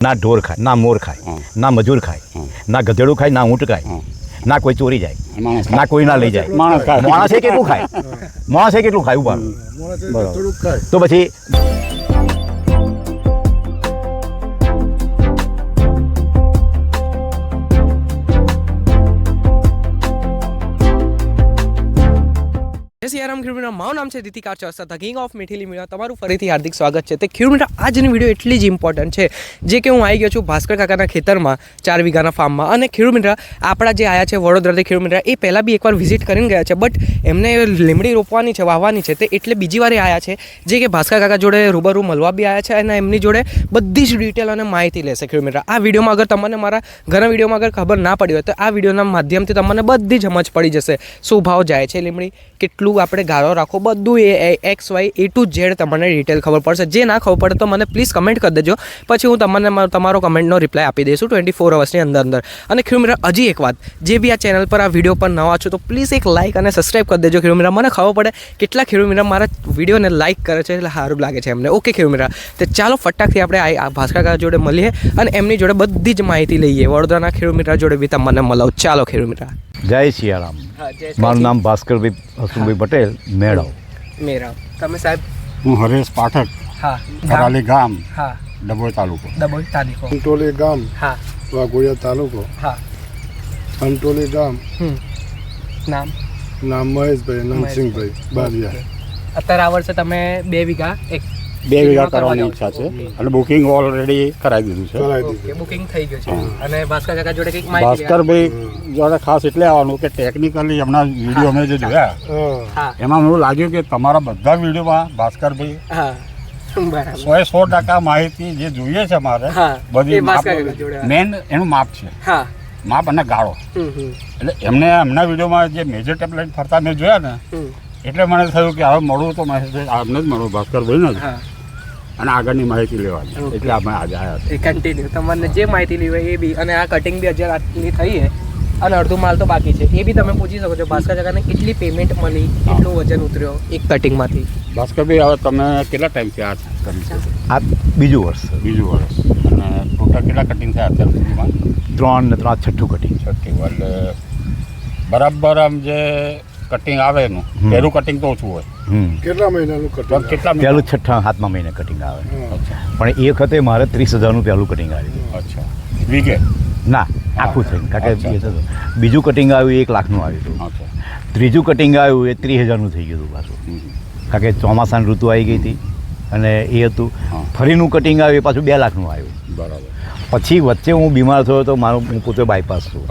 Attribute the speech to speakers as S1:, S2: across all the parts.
S1: ના ઢોર ખાય ના મોર ખાય ના મજૂર ખાય ના ગધેડું ખાય ના ઊંટ ખાય ના કોઈ ચોરી જાય ના કોઈ ના લઈ જાય.
S2: માણસ ખાય.
S1: માણસે કેટલું ખાય? માણસે કેટલું ખાય?
S2: ઊભા
S1: તો પછી
S3: સિયારામ ખેડૂત મારું નામ છે દીતિકા ચોસા, ધ કિંગ ઓફ મીઠી લીમડા તમારું ફરીથી હાર્દિક સ્વાગત છે. તે ખેડૂત આજની વીડિયો એટલી જ ઇમ્પોર્ટન્ટ છે, જે કે હું આવી ગયો છું ભાસ્કર કાકાના ખેતરમાં, ચાર વીઘાના ફાર્મમાં અને ખેડૂત મિત્ર આપણા જે આયા છે વડોદરાથી ખેડૂત મિત્ર એ પહેલાં બી એકવાર વિઝિટ કરીને ગયા છે બટ એમને લીમડી રોપવાની છે, વાવવાની છે, તે એટલે બીજી વારે આયા છે, જે કે ભાસ્કર કાકા જોડે રૂબરૂ મળવા બી આવ્યા છે અને એમની જોડે બધી જ ડિટેલ અને માહિતી લેશે ખેડૂત મિત્ર આ વિડીયોમાં અગર તમને મારા ઘણા વિડીયોમાં અગર ખબર ના પડી હોય, તો આ વિડીયોના માધ્યમથી તમને બધી જ સમજ પડી જશે, શું ભાવ જાય છે લીમડી, કેટલું આપણે ગાળો રાખો. બધું એ X, Y, A to Z તમને ડિટેલ ખબર પડશે. જે ના ખબર પડે તો મને પ્લીઝ કમેન્ટ કરી દેજો. પછી હું તમને મારો- તમારો કમેન્ટનો રિપ્લાય આપી દઈશું ટ્વેન્ટી ફોર અવર્સની અંદર અંદર. અને ખેડૂત હજી એક વાત. જે બી આ ચેનલ પર આ વીડિયો પર નવા છો તો પ્લીઝ એક લાઇક અને સબસ્ક્રાઈબ કરી દેજો ખેડૂત મને ખબર પડે કેટલા ખેડૂત મારા વિડીયોને લાઇક કરે છે એટલે સારું લાગે છે એમને. ઓકે ખેડૂત તો ચાલો ફટાકથી આપણે આ- આ ભાસ્કર જોડે મળીએ અને એમની જોડે બધી જ માહિતી લઈએ. વડોદરાના ખેડૂત જોડે બી તમને મળો. ચાલો ખેડૂત
S1: જય સિયારામ મારું નામ ભાસ્કરભાઈ હસુભાઈ પટેલ મેળવ.
S3: મેરા તમે સાહેબ?
S2: હું હરેશ પાઠક
S3: હા
S2: કરાલી ગામ
S3: હા.
S2: ડભોઈ તાલુકો.
S3: ડબલ તાલુકો.
S4: અંટોલી ગામ
S3: હા.
S4: વાઘોડિયા તાલુકો.
S3: હા.
S4: અંટોલી ગામ.
S3: હમ. નામ?
S4: નામ મહેશભાઈ નમસિંહભાઈ બારિયા
S3: અત્યારે આ વર્ષે તમે બે વીઘા એક
S2: બે વીઘા કરવાની ઈચ્છા
S3: છે.
S2: અને બુકિંગ ઓલરેડી કરાવી દીધું છે.
S3: બુકિંગ થઈ ગયું છે. અને ભાસ્કર કાકા જોડે કંઈક માહિતી
S2: ભાસ્કરભાઈ જોડે ખાસ એટલે આવવાનું કે ટેકનિકલી હમણાં વીડિયો અમે જે જોયા
S4: હા.
S3: હા
S2: એમાં એવું લાગ્યું કે તમારા બધા વિડીયોમાં ભાસ્કરભાઈ
S3: હા.
S2: સો એ સો ટકા માહિતી જે જોઈએ છે મારે બધી. મેન એનું માપ છે. માપ અને ગાળો. એટલે એમને એમના વિડીયોમાં જે મેજર ટેબ્લેટ ફરતા મેં જોયા ને એટલે મને થયું કે હવે મળવું તો મહેશભાઈ આમને જ મળવું ભાસ્કરભાઈ ને. જ અને આગળની માહિતી લેવાની. એટલે આપણે આજે આવ્યા
S3: એ કન્ટિન્યુ તમને જે માહિતી લેવી હોય એ બી અને આ કટિંગ બી હજાર આટલી થઈ છે. અને અડધો માલ તો બાકી છે. એ બી તમે પૂછી શકો છો. ભાસ્કર જગાને કેટલી પેમેન્ટ મળી કેટલું વજન ઉતર્યો એક કટિંગમાંથી
S2: ભાસ્કર ભાસ્કરભાઈ હવે તમે કેટલા ટાઈમથી આ કરી
S1: આ બીજું વર્ષ.
S2: બીજું વર્ષ. અને ટોટલ કેટલા કટિંગ થયા અત્યાર સુધીમાં?
S1: ત્રણ ને ત્રણ છઠ્ઠું કટિંગ
S2: છઠ્ઠું. એટલે બરાબર આમ જે કટિંગ આવે એનું. પહેલું કટિંગ તો ઓછું હોય.
S1: હમ.
S4: કેટલા મહિનાનું કટિંગ
S2: કેટલા
S1: પહેલું છઠ્ઠા હાથમાં મહિને કટિંગ આવે. પણ એ વખતે મારે ત્રીસ હજારનું પહેલું કટિંગ આવ્યું
S2: અચ્છા. વીકે
S1: ના આખું થયું કારણ કે બીજું કટિંગ આવ્યું એક લાખનું આવ્યું હતું.
S2: અચ્છા.
S1: ત્રીજું કટિંગ આવ્યું એ ત્રીસ હજારનું થઈ ગયું હતું પાછું. કારણ કે ચોમાસાની ઋતુ આવી ગઈ હતી. અને એ હતું. ફરીનું કટિંગ આવ્યું એ પાછું બે લાખનું આવ્યું.
S2: બરાબર.
S1: પછી વચ્ચે હું બીમાર થયો તો મારું હું પોતે બાયપાસ છું.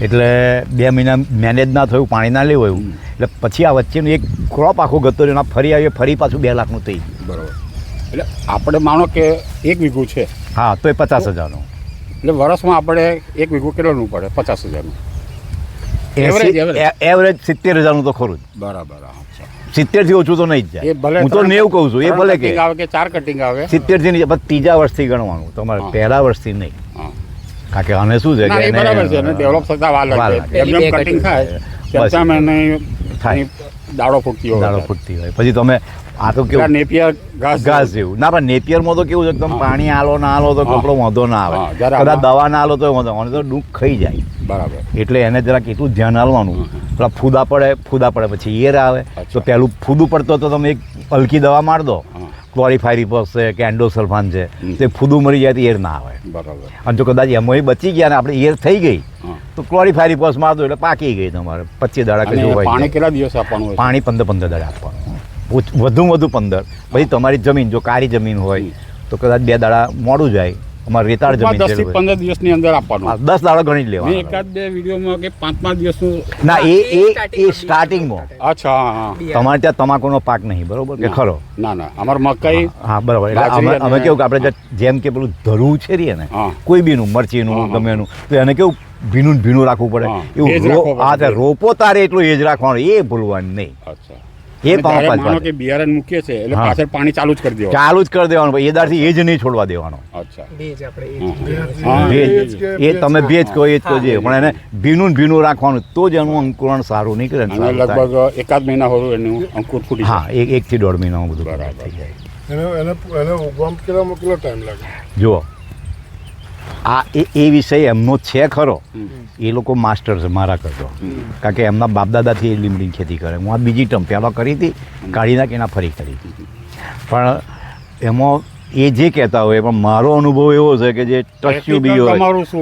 S1: એટલે બે મહિના મેનેજ ના થયું પાણી ના લેવું
S2: એવું.
S1: એટલે પછી આ વચ્ચેનું એક ક્રોપ આખો ગતો રહ્યો અને ફરી આવ્યો ફરી પાછું બે લાખનું થઈ ગયું.
S2: બરાબર. એટલે આપણે માનો કે એક વીઘું છે.
S1: હા તો એ પચાસ હજારનું.
S2: એટલે વર્ષમાં આપણે એક વીઘું કેટલું પડે? પચાસ હજારનું.
S1: એવરેજ સિત્તેર હજારનું તો ખરું જ.
S2: બરાબર
S1: સિત્તેરથી ઓછું તો નહીં જ
S2: એ ભલે
S1: જાય હું તો નેવું કહું છું એ ભલે કે.
S2: આવે કે ચાર કટિંગ આવે.
S1: સિત્તેરથી નહીં ત્રીજા વર્ષથી ગણવાનું. તમારે પહેલા વર્ષથી નહીં. કારણ કે શું છે કે
S2: બરાબર છે અને ડેવલપ થતા વાર લાગે
S1: લાગે.
S2: એમ જેમ
S3: પેલી બે
S2: કટિંગ થાય. તેમ એને
S1: થાય.
S2: દાડો ફૂટતી હોય
S1: દાડો ફૂટતી હોય. પછી તમે આ તો કેવું?
S2: નેપિયર ઘાસ
S1: ઘાસ જેવું. ના પણ નેપિયરમાં તો કેવું છે તમે પાણી આલો ના આલો તો કપડો વાંધો ના આવે. કદાચ દવા ના આલો તો વાંધો અને તો ડૂંક ખાઈ જાય.
S2: બરાબર.
S1: એટલે એને જરાક એટલું ધ્યાન આપવાનું પેલા ફૂદા પડે ફૂદા પડે પછી ઈયર આવે. તો પહેલું ફૂદું પડતો તો તમે એક હલકી દવા માર દો. ક્લોરીફાયરીપસ છે કે એન્ડોસલ્ફાન છે તે ફૂદું મરી જાય તો એર ના આવે.
S2: બરાબર.
S1: અને જો કદાચ એમાં બચી ગયા ને આપણે એર થઈ ગઈ તો ક્લોરીફાયરીપસ માર દો એટલે પાકી ગઈ તમારે પચીસ દાડા કે
S2: પાણી કેટલા દિવસ આપવાનું
S1: પાણી પંદર પંદર દાડા આપવાનું. વધુ વધુ પંદર. પછી તમારી જમીન જો કાળી જમીન હોય તો કદાચ બે દાડા મોડું જાય. અમારે રેતાળ જમીન
S2: છે 10 થી
S1: છે
S2: પંદર દિવસની અંદર આપવાનું.
S1: હા, 10 દાડો ગણી જ
S2: મેં
S1: લેવાનું
S2: એકાદ બે વિડિયોમાં કે પાંચ પાંચ દિવસનું
S1: ના એ એ એ સ્ટાર્ટિંગમાં
S2: અચ્છા હા, હા.
S1: તમારે ત્યાં તમાકુનો પાક નહીં બરોબર? કે ખરો?
S2: ના ના. અમારે મકાઈ
S1: હા બરોબર. એટલે અમે કેવું કે આપણે જેમ કે પેલું ધરવું છે રીએ ને કોઈ બીનું મરચીનું
S2: હા, હા.
S1: ગમે એનું તો એને કેવું ભીનું ભીનું રાખવું પડે. એવું રો-. હા રોપો તારે એટલું એજ રાખવાનું એ ભૂલવાનું નહીં.
S2: અચ્છા.
S1: એ પાંચ પાંચ
S2: માનો કે બિયારણ મૂકીએ છે એટલે પાછળ પાણી ચાલુ જ કરી દેવાનું.
S1: ચાલુ જ કરી દેવાનું ભાઈ એ દારથી એ જ નહીં છોડવા દેવાનો.
S2: અચ્છા.
S3: ભેજ આપણે એ
S1: તમે
S4: ભેજ
S1: કહો એ જ કહો જે પણ એને ભીનું ભીનું રાખવાનું તો જ એનું અંકુરણ સારું નીકળે ને.
S2: લગભગ એકાદ મહિના હોરું એનું અંકુર ફૂટી
S1: હા એક એક થી દોઢ મહિનામાં બધું
S2: બરાબર.
S1: થઈ જાય.
S4: એને એને એને ઉગવામાં કેટલામાં કેટલો ટાઈમ લાગે?
S1: જુઓ આ એ એ વિષય એમનો છે ખરો. એ લોકો માસ્ટર છે મારા કરતો. કારણ કે એમના બાપદાદાથી એ લીમડીની ખેતી કરે. હું આ બીજી ટર્મ પહેલાં કરી હતી કાઢી નાખી એના ફરી કરી. પણ એમાં એ જે કહેતા હોય પણ મારો અનુભવ એવો છે કે જે ટચ્યું બી હોય.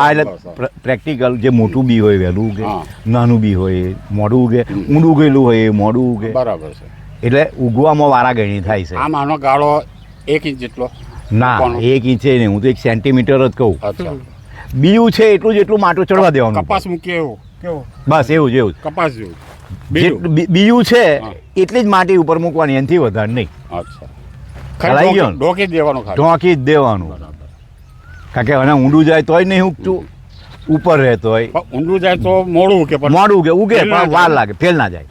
S1: આ એટલે પ્રેક્ટિકલ જે મોટું બી હોય વહેલું ઉગે નાનું બી હોય મોડું ઉગે ઊંડું ઉગેલું હોય મોડું ઉગે
S2: બરાબર છે.
S1: એટલે ઉગવામાં વારાગણી થાય છે.
S2: આ આનો ગાળો એક ઇંચ જેટલો.
S1: ના એક ઇંચે નહીં હું તો એક સેન્ટીમીટર જ કહું. બીયું છે એટલું જ એટલું માટું ચડવા દેવાનું.
S2: કપાસ મૂકીએ એવું કેવું?
S1: બસ એવું જ એવું.
S2: કપાસ જેવું.
S1: બીયું બી- છે એટલી જ માટી ઉપર મૂકવાની એનાથી વધારે નહીં.
S2: અચ્છા. ઢોકી દેવાનું
S1: ઢોકી જ દેવાનું. કારણ કે અને ઊંડું જાય તોય નહીં ઉગતું ઉપર રહેતો હોય
S2: ઊંડું જાય તો મોડું કે
S1: મોડું ઉગે ઉગે પણ વાર લાગે ફેલ ના જાય.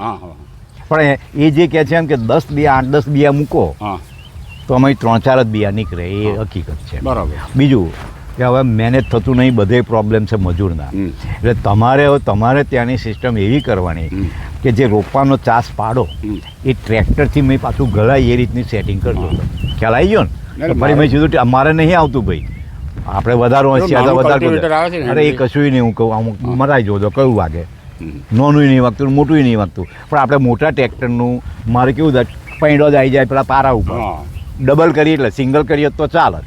S1: પણ એ- જે કહે છે એમ કે દસ બિયા આઠ દસ બીયા મૂકો.
S2: હા.
S1: તો અમે ત્રણ ચાર જ બિયા નીકળે એ હકીકત છે.
S2: બરાબર.
S1: બીજું કે હવે મેનેજ થતું નહીં બધે પ્રોબ્લેમ છે મજૂરના. એટલે તમારે તમારે ત્યાંની સિસ્ટમ એવી કરવાની કે જે રોપવાનો ચાસ પાડો એ ટ્રેક્ટરથી મેં પાછું ગળાય એ રીતની સેટિંગ કરજો ખ્યાલ આવી ગયો ને? ફરી મેં કીધું અમારે નહીં આવતું ભાઈ. આપણે વધારો
S2: ને
S1: અરે એ કશું નહીં હું કહું અમુક. મરાઈ જો તો કયું વાગે? નોનું નહીં વાગતું મોટું નહીં વાગતું. પણ આપણે મોટા ટ્રેક્ટરનું મારે કેવું થાય પૈડો જ આવી જાય પેલા પારા ઉપર. ડબલ કરીએ એટલે સિંગલ કરીએ તો ચાલે.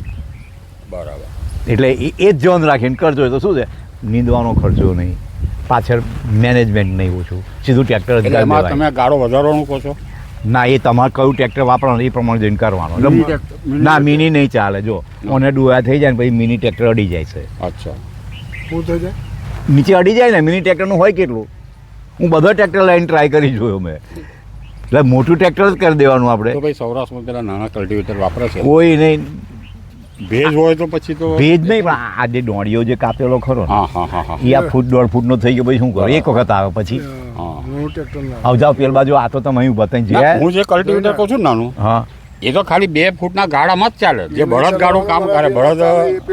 S2: બરાબર.
S1: એટલે એ એ જ જોન રાખીને કરજો તો શું છે? નીંદવાનો ખર્ચો નહીં. પાછળ મેનેજમેન્ટ નહીં ઓછું. સીધું ટ્રેક્ટર.
S2: તમે ગાળો વધારવાનું કહો છો?
S1: ના એ તમારે કયું ટ્રેક્ટર વાપરવાનું એ પ્રમાણે જોઈને કરવાનું. ના મિની નહીં ચાલે જો. ઓને ડોયા થઈ જાય ને પછી મિની ટ્રેક્ટર અડી જાય છે.
S2: અચ્છા.
S4: શું થઈ જાય?
S1: નીચે અડી જાય ને મિની ટ્રેક્ટરનું હોય કેટલું? હું બધા ટ્રેક્ટર લઈને ટ્રાય કરી જોયો મેં. એટલે મોટું ટ્રેક્ટર જ કરી દેવાનું
S2: તો
S1: આપણે
S2: ભાઈ સૌરાષ્ટ્રમાં પેલા નાના કલ્ટિવેટર વાપરે છે?
S1: કોઈ નહીં.
S2: ભેજ હોય તો પછી તો
S1: ભેજ નહીં પણ આ જે દોડીઓ જે કાપેલો ખરો
S2: હા હા હા હા.
S1: એ આ ફૂટ દોઢ ફૂટનો થઈ ગયો પછી શું કરો? એક વખત આવે પછી. આવ જાવ પેલ બાજુ આ તો તમે અહીં બતાવી
S2: ના, હું જે કલ્ટિવેટર કહું છું નાનું
S1: હા.
S2: એ તો ખાલી બે ફૂટના ગાળામાં જ ચાલે. જે બળદ ગાડું કામ કરે બળદ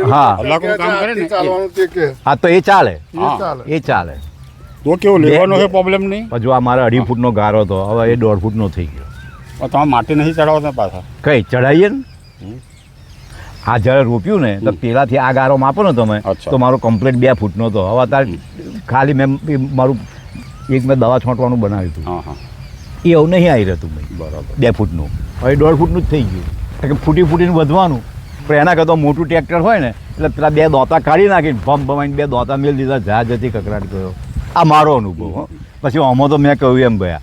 S1: હા.
S2: કામ કરે ને
S4: તે
S1: હા તો એ ચાલે.
S4: એ ચાલે.
S1: એ ચાલે.
S2: તો કેવો લેવાનો છે પ્રોબ્લેમ નહીં?
S1: પછી આ મારે અઢી ફૂટનો ગારો હતો હવે એ દોઢ ફૂટનો થઈ ગયો.
S2: તમે માટી નહીં ને પાછા?
S1: કઈ ચડાવીએ ને. આ જ્યારે રોપ્યું ને તો. પેલાથી આ ગારો માપો ને તમે તો મારો કમ્પ્લીટ બે ફૂટનો હતો. હવે અત્યારે ખાલી મેં મારું એક મેં દવા છોંટવાનું બનાવ્યું હતું.
S2: હા હા.
S1: એ એવું નહીં આવી રહેતું ભાઈ.
S2: બરાબર.
S1: બે ફૂટનું. હવે દોઢ ફૂટનું જ થઈ ગયું. કે ફૂટી ફૂટીને વધવાનું. પણ એના કરતાં મોટું ટ્રેક્ટર હોય ને એટલે પેલા બે દોતા કાઢી નાખીને ભમ ભમાઈને બે દોતા મેળ દીધા જા જતી કકરાટ ગયો. આ મારો અનુભવ હો. પછી આમાં તો મેં કહ્યું એમ ભયા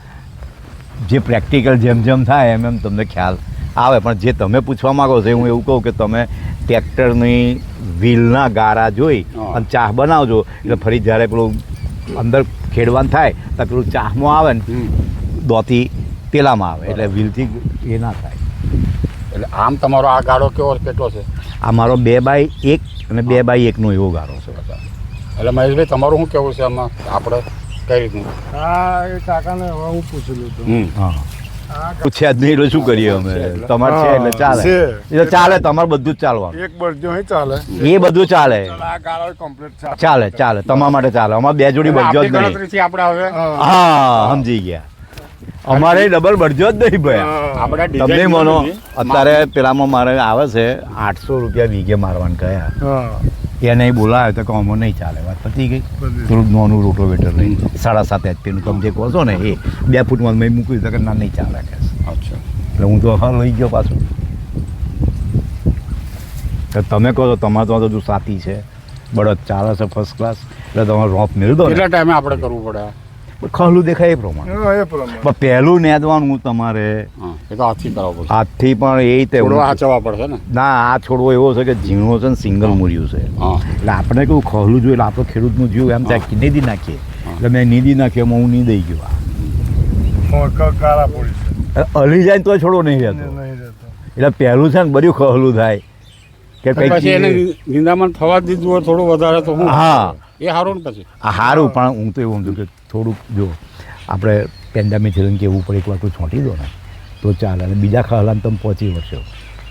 S1: જે પ્રેક્ટિકલ જેમ જેમ થાય એમ એમ તમને ખ્યાલ આવે પણ જે તમે પૂછવા માગો છો એ હું એવું કહું કે તમે ટ્રેક્ટરની વ્હીલના ગારા જોઈ અને ચાહ બનાવજો. એટલે ફરી જ્યારે પેલું અંદર ખેડવાન થાય તો પેલું ચાહમાં આવે ને દોતી તેલામાં આવે. એટલે વ્હીલથી એ ના થાય.
S2: એટલે આમ તમારો આ ગાળો કેવો કેટલો છે?
S1: આ મારો બે બાય એક અને બે બાય એકનો એવો ગાડો છે.
S2: એટલે મહેશભાઈ તમારું શું કેવું છે આમાં? આપણે કઈ રીતનું?
S4: હા એ કાકાને હવે હું પૂછેલું હતું
S2: હમ.
S1: હા. પૂછ્યા જ નહીં એટલે શું કરીએ અમે? તમારે છે એટલે ચાલે. એટલે ચાલે તમારે બધું જ ચાલવાનું.
S4: એક ચાલે.
S1: એ બધું ચાલે.
S4: આ ગાળો કમ્પ્લીટ ચાલે.
S1: ચાલે ચાલે. તમારા માટે ચાલે. અમારે બે જોડી બરજો જ નહીં.
S4: હા.
S1: સમજી ગયા. અમારે ડબલ બરજો જ નહીં ભાઈ. તમને મનો અત્યારે પેલામાં મારે આવે છે આઠસો રૂપિયા વીઘે મારવાનું કયા
S4: હા.
S1: એને બોલાવે તો કોમો નહીં ચાલે. વાત પતી ગઈ. થોડું નાનું રોટોવેટર લઈ સાડા સાત એચપીનું તમે જે કહો છો ને એ બે ફૂટમાં મેં મૂકી દીધું કે ના નહીં ચાલે કે.
S2: અચ્છા.
S1: એટલે હું તો હા લઈ ગયો પાછો. તો તમે કહો છો તમારે તો હજુ સાથી છે. બળદ ચાલે છે ફર્સ્ટ ક્લાસ એટલે તમારે રોપ મેળવી દો
S2: એટલા ટાઈમે આપણે કરવું પડે
S1: ખહલું દેખાય એ પ્રમાણે.
S4: એ પ્રમાણે.
S1: પણ પહેલું નેદવાનું તમારે.
S2: એ તો હાથથી કરાવવું પડશે
S1: હાથથી પણ એ રીતે
S2: હાચવા પડશે ને?
S1: ના આ છોડવો એવો છે કે ઝીણો છે ને સિંગલ મૂર્યું છે. એટલે આપણે કેવું ખહલું જોઈએ એટલે આપણો ખેડૂતનું જીવ એમ થાય કે નીદી નાખીએ. એટલે મેં નીદી નાખ્યો એમાં હું નીદાઈ ગયો. હલી જાય તો છોડવો નહીં રહેતો. એટલે પહેલું છે ને બધું ખહલું થાય. કે
S2: પછી એને નિંદામણ થવા જ દીધું હોય થોડું વધારે તો હું
S1: હા.
S2: એ સારું ને પછી.
S1: આ સારું પણ હું તો એવું સમજુ કે થોડુંક જો આપણે પેન્ડામિથિલિન કે એવું પણ એક વાર છોંટી દો ને તો ચાલે. અને બીજા ખાલાને તમે પહોંચી વળશો.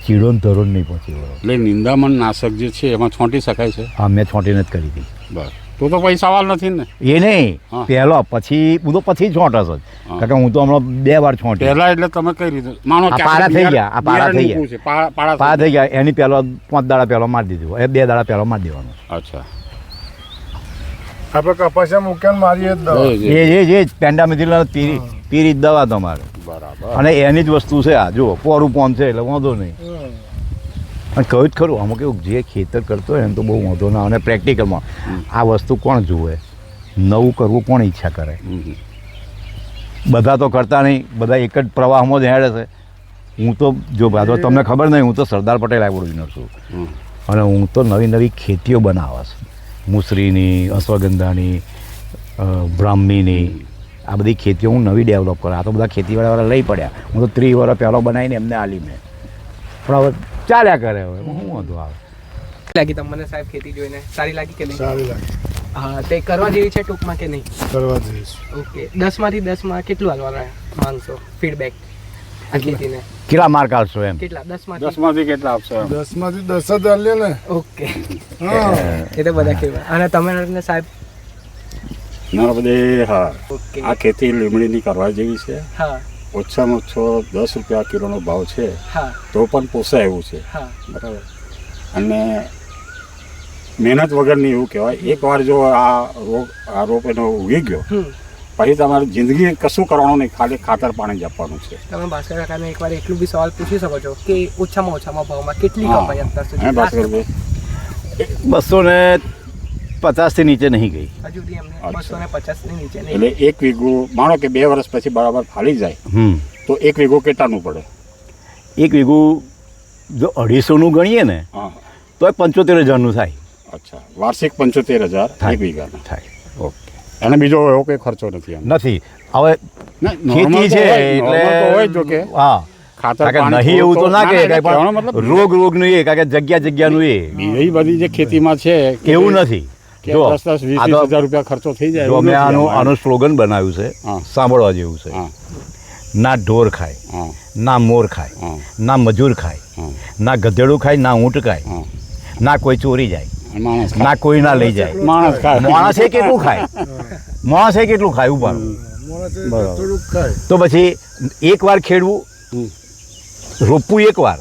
S1: ચીડો ને ધરો નહીં પહોંચી વળો.
S2: એટલે નિંદામણ નાશક જે છે એમાં છોંટી શકાય છે?
S1: હા મેં છોંટીને જ કરી હતી.
S2: બસ. તો તો પછી સવાલ નથી ને?
S1: એ નહીં. પહેલો પછી હું તો પછી છોટસ જ. કારણ કે હું તો હમણાં બે વાર છોંટી.
S2: પહેલા એટલે તમે કઈ રીતે? માનો કે
S1: થઈ ગયા, આ
S2: પારા
S1: થઈ
S2: ગયા. છે પા- પાડા
S1: પા
S2: થઈ
S1: થઈ ગયા. એની પહેલો પાંચ દાડા પહેલો મારી દીધું. એ બે દાડા પહેલો મારી દેવાનું.
S2: અચ્છા.
S4: આપણે કપાસિયા મૂક્યા ને મારીએ
S2: એ,
S1: એ
S2: એ,
S1: એ જ પેન્ડામિથિલ પીરી પીરી જ દવા તમારે.
S2: બરાબર.
S1: અને એની જ વસ્તુ છે આ જુઓ પોરું પોન છે એટલે વાંધો નહીં. અને કહ્યું જ ખરું અમુક એવું જે ખેતર કરતો હોય એને તો બહુ વાંધો ના અને પ્રેક્ટિકલમાં આ વસ્તુ કોણ જુએ? નવું કરવું કોણ ઈચ્છા કરે. બધા તો કરતા નહીં બધા એક જ પ્રવાહમાં જ હેડે છે. હું તો જો તો તમને ખબર નહીં હું તો સરદાર પટેલ એવોર્ડ છું. અને હું તો નવી નવી ખેતીઓ બનાવે છે. મુસરીની અશ્વગંધાની બ્રાહ્મીની આ બધી ખેતીઓ હું નવી ડેવલપ કરું આ તો બધા ખેતીવાળાવાળા લઈ પડ્યા. હું તો ત્રીસ વર્ષ પહેલો બનાવીને એમને આલી મેં. પણ હવે ચાલ્યા કરે હવે. શું વાંધો આવે?
S3: લાગી તમને સાહેબ ખેતી જોઈને? સારી લાગી કે નહીં?
S4: સારી લાગી.
S3: હા તે કરવા જેવી છે ટૂંકમાં કે નહીં?
S4: કરવા જઈશ
S3: ઓકે. દસમાંથી દસમાં કેટલું હાલવાના માંગશો ફીડબેક આ ખેતીને
S1: કેટલા માર્ક આવશો એમ?
S3: કેટલા? દસમાંથી?
S2: દસમાંથી કેટલા આપશો એમ?
S4: દસમાંથી દસ જ આલીએ ને.
S3: ઓકે.
S4: હા.
S3: એ તો બધા કેવા અને તમે સાહેબ?
S2: નર્મદે હા. આ ખેતી લીમડીની કરવા જેવી છે.
S3: હા.
S2: ઓછામાં ઓછો દસ રૂપિયા કિલોનો ભાવ છે. તો પણ પોસાય એવું છે. બરાબર. અને મહેનત વગરની એવું કહેવાય. એકવાર જો આ રોગ આ રોપ એનો ઉગી ગયો પછી તમારે જિંદગી કશું કરવાનું નહીં ખાલી ખાતર પાણી જ આપવાનું છે.
S3: તમે ભાસ્કર કાકાને એકવાર એટલું બી સવાલ પૂછી શકો છો કે ઓછામાં ઓછામાં ભાવમાં કેટલી
S2: હા.
S3: કપાઈ અત્યાર સુધી
S2: ભાસ્કરભાઈ
S1: બસો ને પચાસથી નીચે નહીં ગઈ.
S3: હજુ સુધી એમને બસો ને પચાસની નીચે નહીં.
S2: એટલે એક વીઘો માનો કે બે વર્ષ પછી બરાબર ફાલી જાય
S1: હમ.
S2: તો એક વીઘો કેટલાનું પડે?
S1: એક વીઘો જો અઢીસોનું ગણીએ ને
S2: હા.
S1: તો એ પંચોતેર હજારનું થાય.
S2: અચ્છા. વાર્ષિક પંચોતેર હજાર
S1: થાય.
S2: એક વીઘાના.
S1: થાય. ઓકે.
S2: અને બીજો એવો કોઈ ખર્ચો નથી
S1: નથી. હવે ખેતી છે
S2: એટલે હોય જો કે.
S1: હા.
S2: ખાતર
S1: નહીં એવું તો ના
S2: કે
S1: પણ રોગ રોગનું એ કારણ કે જગ્યા જગ્યાનું એ.
S2: બીજી બધી જે ખેતીમાં છે
S1: એવું નથી. જો
S2: દસ વીસ હજાર રૂપિયા ખર્ચો થઈ જાય
S1: મેં આનું આનું સ્લોગન બનાવ્યું છે સાંભળવા જેવું છે. ના ઢોર ખાય ના મોર ખાય ના મજૂર ખાય ના ગધેડું ખાય ના ઊંટ ખાય ના કોઈ ચોરી જાય.
S2: માણસ
S1: ના કોઈ ના લઈ જાય.
S2: માણસ ખાય.
S1: માણસે કેટલું ખાય? માણસે કેટલું ખાય ઉપર તો પછી એક વાર ખેડવું રોપવું એક વાર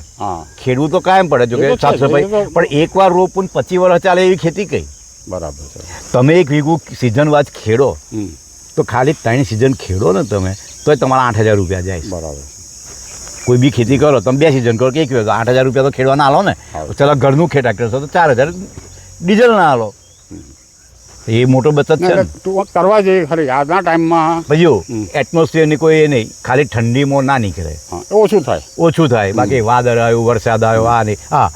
S1: ખેડવું તો કાયમ પડે જો કે સાફ સફાઈ. પણ એક વાર રોપવું ને પચીસ વર્ષ ચાલે એવી ખેતી કઈ?
S2: બરાબર છે.
S1: તમે એક વીઘું સિઝન વાજ ખેડો તો ખાલી ત્રણ સિઝન ખેડો ને તમે તોય તમારા આઠ હજાર રૂપિયા જાય
S2: બરાબર
S1: કોઈ બી ખેતી કરો તમે બે સિઝન કરો કે એક આઠ હજાર રૂપિયા તો ખેડવાના આલો ને. ચાલો ઘરનું ખેડા કરશો તો ચાર હજાર ડીઝલ ના હાલો. એ મોટો બચત છે
S2: કરવા જોઈએ ખરી આજના ટાઈમમાં.
S1: પછી એટમોસ્ફિયરની કોઈ એ નહીં. ખાલી ઠંડીમાં ના નીકળે.
S2: ઓછું થાય.
S1: ઓછું થાય. બાકી વાદળ આવ્યું વરસાદ આવ્યો આ નહીં. હા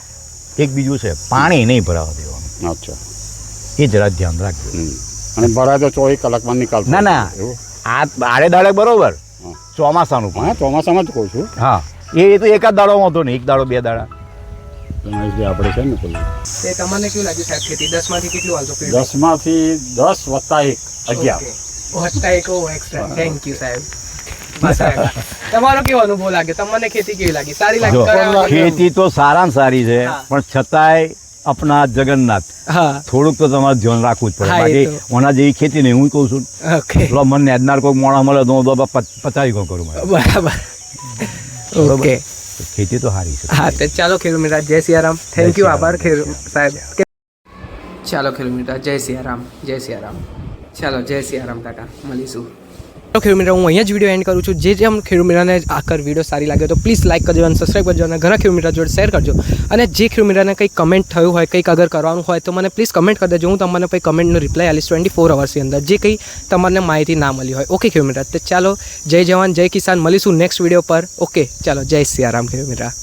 S1: એક બીજું છે. પાણી નહીં ભરાવા દેવાનું.
S2: અચ્છા.
S1: એ જરા ધ્યાન રાખજો.
S2: અને ભરાય તો ચોવીસ કલાકમાં નીકળ
S1: ના, ના. આ આડે દાડે બરોબર.
S2: હા.
S1: ચોમાસાનું પણ.
S2: હા ચોમાસામાં જ કહું છું.
S1: હા. એ તો એકાદ દાડો વાંધો નહીં. એક દાડો બે દાડા.
S2: ગણેશજી આપણે છે ને પેલું.
S3: તે તમને કેવું લાગ્યું સાહેબ? ખેતી દસમાંથી કેટલું feedback?
S2: દસમાંથી દસ વત્તા એક અગિયાર.
S3: વત્તા એક ઓ એક્સ્ટ્રા થેન્ક યુ સાહેબ. તમારો કેવો અનુભવ લાગે તમને ખેતી કેવી લાગી? સારી લાગી?
S1: જો
S3: કરાવવા લાગી?
S1: ખેતી તો સારામાં સારી છે પણ છતાંય આપણા જગન્નાથ.
S3: હા.
S1: થોડુંક તો તમારે ધ્યાન રાખવું જ પડે. બાકી ઓના જેવી ખેતી નહીં હું કહું છું. એટલો મને નેદનાર કોઈ મોણા મળે તો હું પચાવી કોણ કરું
S3: બરાબર? ઓકે.
S1: ખેતી તો સારી છે.
S3: હા તો ચાલો ખેડૂત મિત્ર જય સિયારામ. થેન્ક યુ આભાર ખેડૂત સાહેબ. ચાલો ખેડૂત મિત્ર જય સિયારામ જય સિયારામ. ચાલો જય સિયારામ કાકા. મળીશું. તો ખેડૂત મિત્રો, હું અહીંયા જ વીડિયો એન્ડ કરું છું. જે જે આમ ખેડૂત મિત્રને આકર વીડિયો સારી લાગે તો પ્લીઝ લાઇક કરજો અને સબસ્ક્રાઈબ કરજો અને ઘણા ખેડૂત મિત્ર જોડે શેર કરજો. અને જે ખેડૂત મિત્રને કંઈક કમેન્ટ થયું હોય, કંઈક અગર કરવાનું હોય, તો મને પ્લીઝ કમેન્ટ કરી દેજો. હું તમને પછી કમેન્ટનો રિપ્લાય આલીશ ટ્વેન્ટી ફોર અવર્સની અંદર, જે કંઈ તમને માહિતી ના મળી હોય. ઓકે ખેડૂત મિત્ર, તો ચાલો, જય જવાન, જય કિસાન. મળીશું નેક્સ્ટ વીડિયો પર. ઓકે ચાલો, જય સિયારામ ખેડૂત મિત્ર.